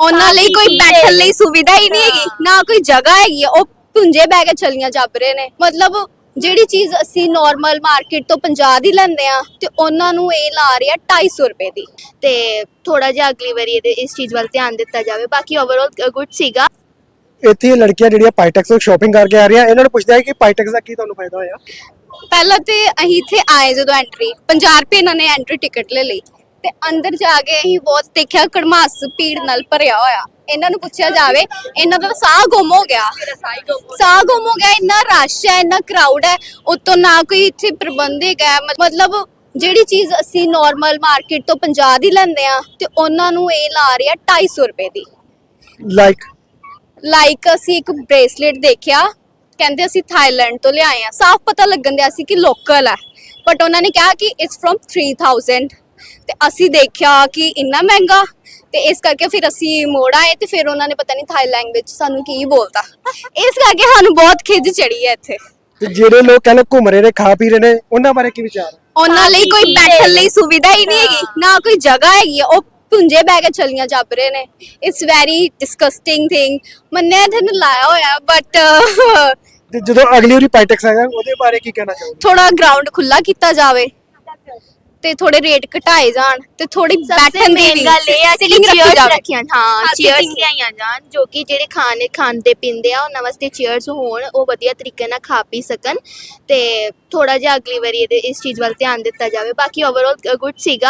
ਉਹਨਾਂ ਲਈ ਕੋਈ ਬੈਠਣ ਲਈ ਸੁਵਿਧਾ ਹੀ ਨਹੀਂ ਹੈਗੀ ਨਾ ਕੋਈ ਜਗ੍ਹਾ ਹੈਗੀ ਆ, ਉਹ ਪੁੰਜੇ ਬਹਿ ਕੇ ਚਲੀਆਂ ਚੱਬ ਰਹੇ ਨੇ। ਮਤਲਬ ਜਿਹੜੀ ਚੀਜ਼ ਅਸੀਂ ਨਾਰਮਲ ਮਾਰਕੀਟ ਤੋਂ 50 ਦੀ ਲੈਂਦੇ ਆ ਤੇ ਉਹਨਾਂ ਨੂੰ ਇਹ ਲਾ ਰਿਹਾ 250 ਰੁਪਏ ਦੀ। ਤੇ ਥੋੜਾ ਜਿਹਾ ਅਗਲੀ ਵਾਰੀ ਇਹਦੇ ਇਸ ਚੀਜ਼ ਵੱਲ ਧਿਆਨ ਦਿੱਤਾ ਜਾਵੇ। ਬਾਕੀ ਓਵਰਆਲ ਗੁੱਡ ਸੀਗਾ। ਇੱਥੇ ਇਹ ਲੜਕੀਆਂ ਜਿਹੜੀਆਂ ਪਾਈਟੈਕਸ ਤੋਂ ਸ਼ਾਪਿੰਗ ਕਰਕੇ ਆ ਰਹੀਆਂ ਇਹਨਾਂ ਨੂੰ ਪੁੱਛਦਾ ਹੈ ਕਿ ਪਾਈਟੈਕਸ ਦਾ ਕੀ ਤੁਹਾਨੂੰ ਫਾਇਦਾ ਹੋਇਆ? ਪਹਿਲਾਂ ਤੇ ਅਸੀਂ ਇੱਥੇ ਆਏ ਜਦੋਂ ਐਂਟਰੀ 50 ਰੁਪਏ ਇਹਨਾਂ ਨੇ ਐਂਟਰੀ ਟਿਕਟ ਲੈ ਲਈ। ਤੇ ਅੰਦਰ ਜਾ ਕੇ ਅਸੀਂ ਬਹੁਤ ਦੇਖਿਆ ਕੜਮਾਸ ਭੀੜ ਨਾਲ ਭਰਿਆ ਹੋਇਆ। ਇਹਨਾਂ ਨੂੰ ਪੁੱਛਿਆ ਜਾਵੇ ਇਹਨਾਂ ਦਾ ਸਾਹ ਗੁੰਮ ਹੋ ਗਿਆ। ਸਾਹ ਗੁੰਮ ਹੋ ਗਿਆ। ਇੰਨਾ ਰਸ਼ ਹੈ ਇੰਨਾ ਕਰਾਊਡ ਹੈ ਉਤੋਂ ਨਾ ਕੋਈ ਇੱਥੇ ਪ੍ਰਬੰਧਕ ਹੈ ਮਤਲਬ ਜਿਹੜੀ ਚੀਜ਼ ਅਸੀਂ ਨਾਰਮਲ ਮਾਰਕੀਟ ਤੋਂ 50 ਦੀ ਲੈਂਦੇ ਆ ਤੇ ਉਹਨਾਂ ਨੂੰ ਇਹ ਲਾ ਰਿਹਾ 250 ਰੁਪਏ ਦੀ। ਲਾਈਕ ਲਾਈਕ ਅਸੀਂ ਇੱਕ ਬ੍ਰੇਸਲੇਟ ਦੇਖਿਆ ਕਹਿੰਦੇ ਅਸੀਂ ਥਾਈਲੈਂਡ ਤੋਂ ਲਿਆਏ ਆ। ਸਾਫ਼ ਪਤਾ ਲੱਗਣ ਦਿਆ ਸੀ ਕਿ ਲੋਕਲ ਹੈ ਬਟ ਉਹਨਾਂ ਨੇ ਕਿਹਾ ਕਿ ਇਟਸ ਫਰਮ 3000 ਤੇ ਅਸੀਂ ਦੇਖਿਆ ਕਿ ਇੰਨਾ ਮਹਿੰਗਾ ਤੇ ਇਸ ਕਰਕੇ ਫਿਰ ਅਸੀਂ ਮੋੜ ਆਏ ਤੇ ਫਿਰ ਉਹਨਾਂ ਨੇ ਪਤਾ ਨਹੀਂ ਥਾਈ ਲੈਂਗੁਏਜ ਸਾਨੂੰ ਕੀ ਬੋਲਤਾ। ਇਸ ਕਰਕੇ ਸਾਨੂੰ ਬਹੁਤ ਖਿੱਚ ਚੜੀ ਹੈ ਇੱਥੇ। ਤੇ ਜਿਹੜੇ ਲੋਕ ਕਹਿੰਦੇ ਘੁੰਮ ਰਹੇ ਨੇ ਖਾ ਪੀ ਰਹੇ ਨੇ ਉਹਨਾਂ ਬਾਰੇ ਕੀ ਵਿਚਾਰ? ਹੈ? ਉਹਨਾਂ ਲਈ ਕੋਈ ਬੈਠਣ ਲਈ ਸੁਵਿਧਾ ਹੀ ਨਹੀਂ ਹੈਗੀ ਨਾ ਕੋਈ ਜਗ੍ਹਾ ਹੈਗੀ ਆ, ਉਹ ਪੁੰਜੇ ਬਹਿ ਕੇ ਚਲੀਆਂ ਚੱਬ ਰਹੇ ਨੇ। ਇਟਸ ਵੈਰੀ ਡਿਸਗਸਟਿੰਗ ਥਿੰਗ ਮੰਨਿਆ ਤੁਹਾਨੂੰ ਲਾਇਆ ਹੋਇਆ ਬਟ ਤੇ ਜਦੋਂ ਅਗਲੀ ਵਾਰੀ ਪਾਈਟੈਕਸ ਆਏਗਾ ਉਹਦੇ ਬਾਰੇ ਕੀ ਕਹਿਣਾ ਚਾਹੋਗੇ? ਥੋੜਾ ਗਰਾਊਂਡ ਖੁੱਲਾ ਕੀਤਾ ਜਾਵੇ। ਤੇ ਥੋੜੇ ਰੇਟ ਘਟਾਏ ਜਾਣ ਤੇ ਥੋੜੀ ਬੈਠਣ ਦੀ ਵੀ ਗੱਲ ਇਹ ਆ ਕਿ ਰੱਖੀ ਚੇਅਰਸ ਜਾਵੇ। ਰੱਖੀਆਂ ਹਾਂ ਚੇਅਰਸ। ਲਿਆਈਆਂ ਜਾਣ ਜੋ ਕਿ ਜਿਹੜੇ ਖਾਣੇ ਖਾਂਦੇ ਪੀਂਦੇ ਆ ਉਹਨਾਂ ਵਾਸਤੇ ਚੇਅਰਸ ਹੋਣ ਉਹ ਵਧੀਆ ਤਰੀਕੇ ਨਾਲ ਖਾ ਪੀ ਸਕਣ ਤੇ ਥੋੜਾ ਜਿਹਾ ਅਗਲੀ ਵਾਰੀ ਇਹਦੇ ਇਸ ਚੀਜ਼ ਵੱਲ ਧਿਆਨ ਦਿੱਤਾ ਜਾਵੇ ਬਾਕੀ ਓਵਰਆਲ ਗੁੱਡ ਸੀਗਾ